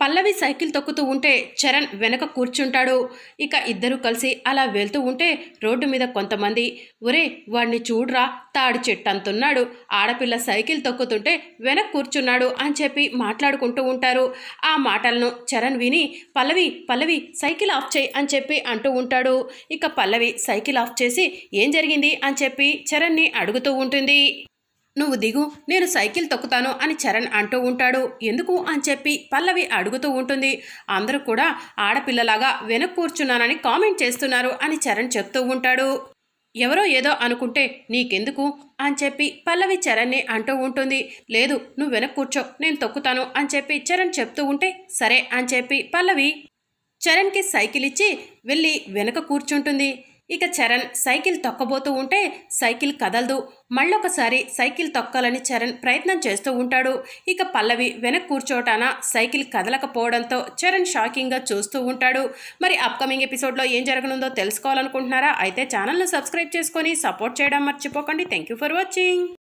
పల్లవి cycle తొక్కుతూ ఉంటే చరణ్ వెనక కూర్చుంటాడు. ఇక ఇద్దరు కలిసి అలా వెళ్తూ ఉంటే రోడ్డు మీద కొంతమంది ఒరే వాడిని చూడ్రా తాడు చెట్టంతున్నాడు. ఆడపిల్ల సైకిల్ తొక్కుతుంటే వెనక కూర్చున్నాడు అని చెప్పి మాట్లాడుకుంటూ ఉంటారు. ఆ మాటలను చరణ్ విని పల్లవి పల్లవి సైకిల్ ఆఫ్ చేయి అని చెప్పి అంటూ ఉంటాడు. ఇక పల్లవి సైకిల్ ఆఫ్ చేసి ఏం జరిగింది? అని చెప్పి చరణ్ని అడుగుతూ ఉంటుంది. నువ్వు దిగు నేను సైకిల్ తొక్కుతాను అని చరణ్ అంటూ ఉంటాడు. ఎందుకు అని చెప్పి పల్లవి అడుగుతూ ఉంటుంది. అందరూ కూడా ఆడపిల్లలాగా వెనక్ కూర్చున్నానని కామెంట్ చేస్తున్నారు అని చరణ్ చెప్తూ ఉంటాడు. ఎవరో ఏదో అనుకుంటే నీకెందుకు అని చెప్పి పల్లవి చరణ్ని అంటూ ఉంటుంది. లేదు నువ్వు వెనక్ కూర్చో నేను తొక్కుతాను అని చెప్పి చరణ్ చెప్తూ ఉంటే సరే అని చెప్పి పల్లవి చరణ్కి సైకిల్ ఇచ్చి వెళ్ళి వెనక కూర్చుంటుంది. ఇక చరణ్ సైకిల్ తొక్కబోతూ ఉంటే సైకిల్ కదలదు. మళ్ళొకసారి సైకిల్ తొక్కాలని చరణ్ ప్రయత్నం చేస్తూ ఉంటాడు. ఇక పల్లవి వెనక్ కూర్చోటాన సైకిల్ కదలకపోవడంతో చరణ్ షాకింగ్గా చూస్తూ ఉంటాడు. మరి అప్కమింగ్ ఎపిసోడ్లో ఏం జరగనుందో తెలుసుకోవాలనుకుంటున్నారా? అయితే ఛానల్ను సబ్స్క్రైబ్ చేసుకొని సపోర్ట్ చేయడం మర్చిపోకండి. Thank you for watching.